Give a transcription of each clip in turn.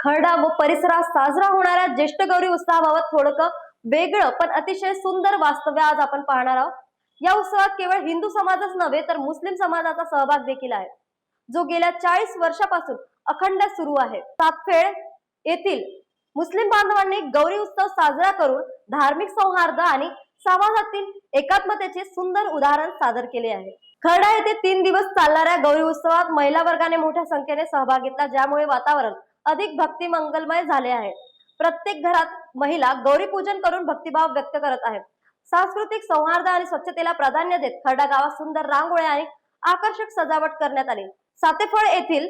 खरडा व परिसरात साजरा होणाऱ्या ज्येष्ठ गौरी उत्सवाबाबत थोडक वेगळं पण अतिशय सुंदर वास्तव्य आज आपण पाहणार आहोत. या उत्सवात केवळ हिंदू समाजच नव्हे तर मुस्लिम समाजाचा सहभाग देखील आहे. जो गेल्या चाळीस वर्षापासून अखंड सुरू आहे. सातफेड येथील मुस्लिम बांधवांनी गौरी उत्सव साजरा करून धार्मिक सौहार्द आणि समाजातील एकात्मतेचे सुंदर उदाहरण सादर केले आहे. खर्डा येथे तीन दिवस चालणाऱ्या गौरी उत्सवात महिला वर्गाने मोठ्या संख्येने सहभाग घेतला ज्यामुळे वातावरण अधिक भक्ती मंगलमय झाले आहे प्रत्येक घरात महिला गौरी पूजन करून भक्तिभाव व्यक्त करत आहेत. सांस्कृतिक सौहार्द आणि स्वच्छतेला प्राधान्य देत खरडा गावात सुंदर रांगोळ्या आणि आकर्षक सजावट करण्यात आली. सातेफळ येथील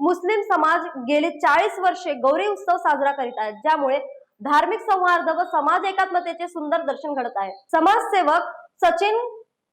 मुस्लिम समाज गेली चाळीस वर्षे गौरी उत्सव साजरा करीत आहेत ज्यामुळे धार्मिक सौहार्द व समाज एकात्मतेचे सुंदर दर्शन घडत आहे. समाजसेवक सचिन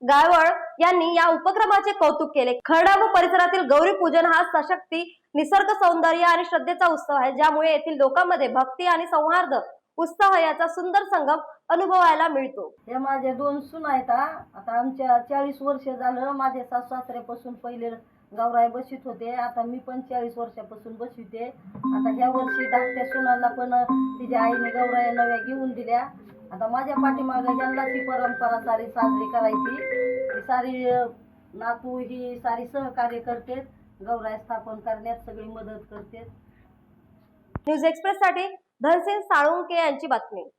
गायवळ यांनी या उपक्रमाचे कौतुक केले. खरडा व परिसरातील गौरी पूजन हा सशक्ती निसर्ग सौंदर्य आणि श्रद्धेचा उत्सव आहे ज्यामुळे येथील लोकांमध्ये भक्ती आणि सौहार्द उत्साह याचा सुंदर संगम अनुभवायला मिळतो. हे माझे दोन सून आहेत आता आमच्या चाळीस वर्ष झालं माझे सासू सासऱ्यापासून पहिले गौराई बशीत होते आता मी पण चाळीस वर्षापासून बसविते आता ह्या वर्षी धाकट्या सुनाला पण तिच्या आईने गौराया नव्या घेऊन दिल्या. आता माझ्या पाठीमागे यांनाच ही परंपरा सारी साजरी करायची. ही सारी नातू ही सारी सहकार्य करते. गौराय स्थापन करण्यात सगळी मदत करते. न्यूज एक्सप्रेस साठी धनसिंग साळुंके यांची बातमी.